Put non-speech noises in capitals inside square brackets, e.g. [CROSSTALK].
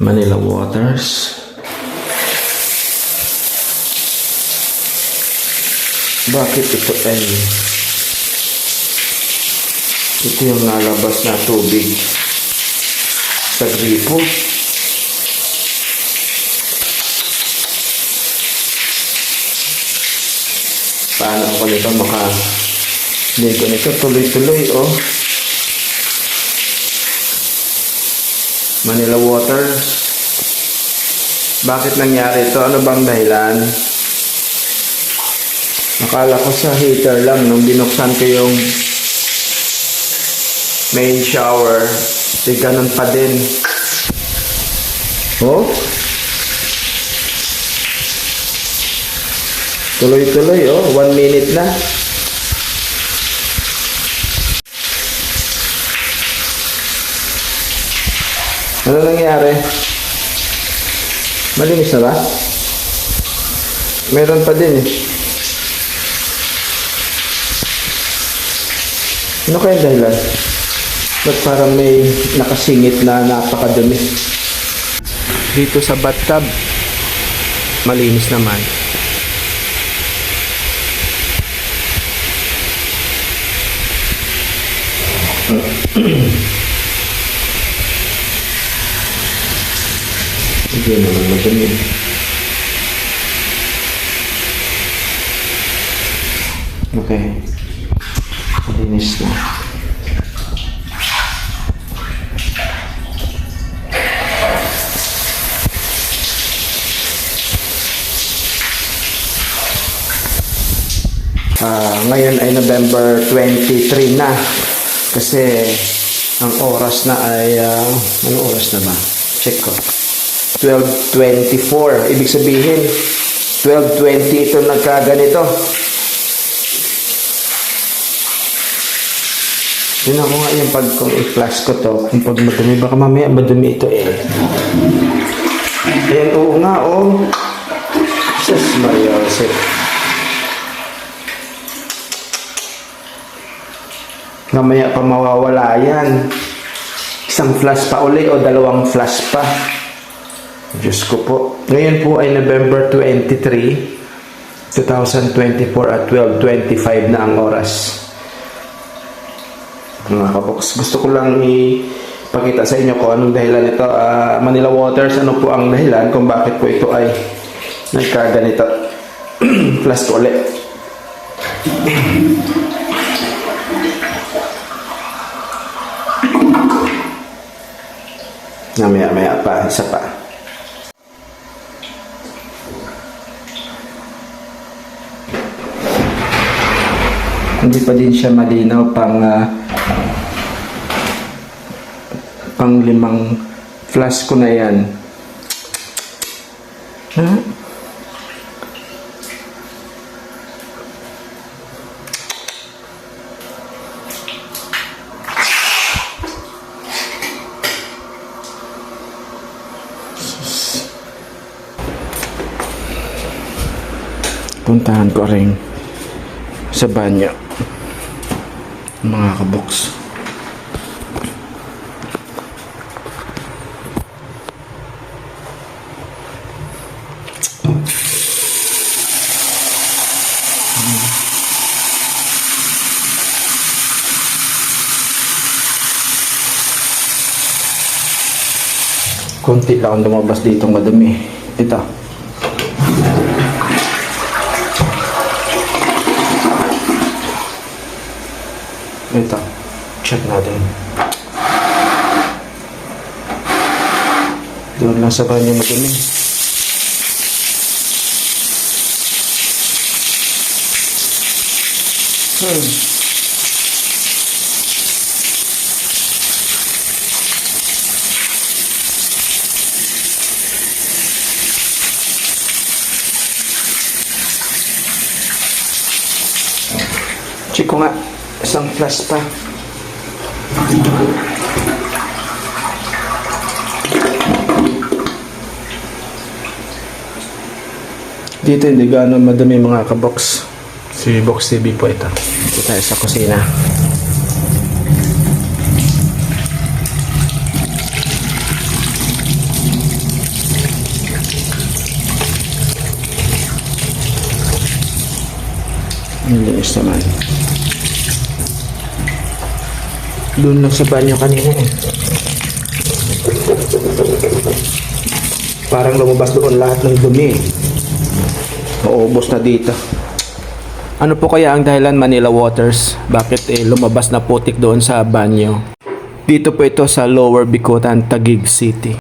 Manila Waters. Bakit ito ay ito yung nalabas na tubig sa gripo? Paano ako nito maka hindi ko nito tuloy-tuloy oh. Manila Waters. Bakit nangyari ito? Ano bang dahilan? Nakala ko sa heater lang nung binuksan ko yung main shower. Eh, ganun pa din. Oh? Tuloy-tuloy, oh. One minute na. Ano nangyari? Malinis na ba? Meron pa din eh. Ano kaya dahilan? Ba't parang may nakasingit na napakadumi? Dito sa bathtub, malinis naman. [CLEARS THROAT] Hindi naman madumi. Okay. Malinis na. Ah, ngayon ay November 23 na kasi ang oras na ay ah, ano oras na ba? Check ko. 12.24. Ibig sabihin, 12.20 ito nagkaganito. Yun ako nga yung pag kung i-flash ko to, kung pag madumi, baka mamaya madumi ito eh. Ayan, oo nga, oh. Sus, Maria Jose. Mamaya pa mawawala yan. Isang flash pa uli o dalawang flash pa. Diyos ko po. Ngayon po ay November 23, 2024 at 12.25 na ang oras. Mga kaboks, gusto ko lang ipakita sa inyo kung anong dahilan ito. Ah, Manila Waters, ano po ang dahilan kung bakit po ito ay nagkaganito. [CLEARS THROAT] Plus ulit. Mamaya-maya pa, isa pa. Hindi pa din siya malinaw pang ah, pang limang flash ko na yan. Ha? Puntahan ko rin sa banyo. Mga kaboks. Konti lang ang lumabas dito madumi ito ito. Check natin. Doon lang sa banyo madumi. Hmm. Check ko nga. Isang plus pa. Dito hindi gaano madami mga kabox. Si Box TV po ito. Dito tayo sa kusina. Ang linis naman. Doon lang sa banyo kanina eh. Parang lumabas doon lahat ng dumi. Maubos na dito. Ano po kaya ang dahilan Manila Waters? Bakit eh, lumabas na putik doon sa banyo? Dito po ito sa Lower Bikutan, Taguig City.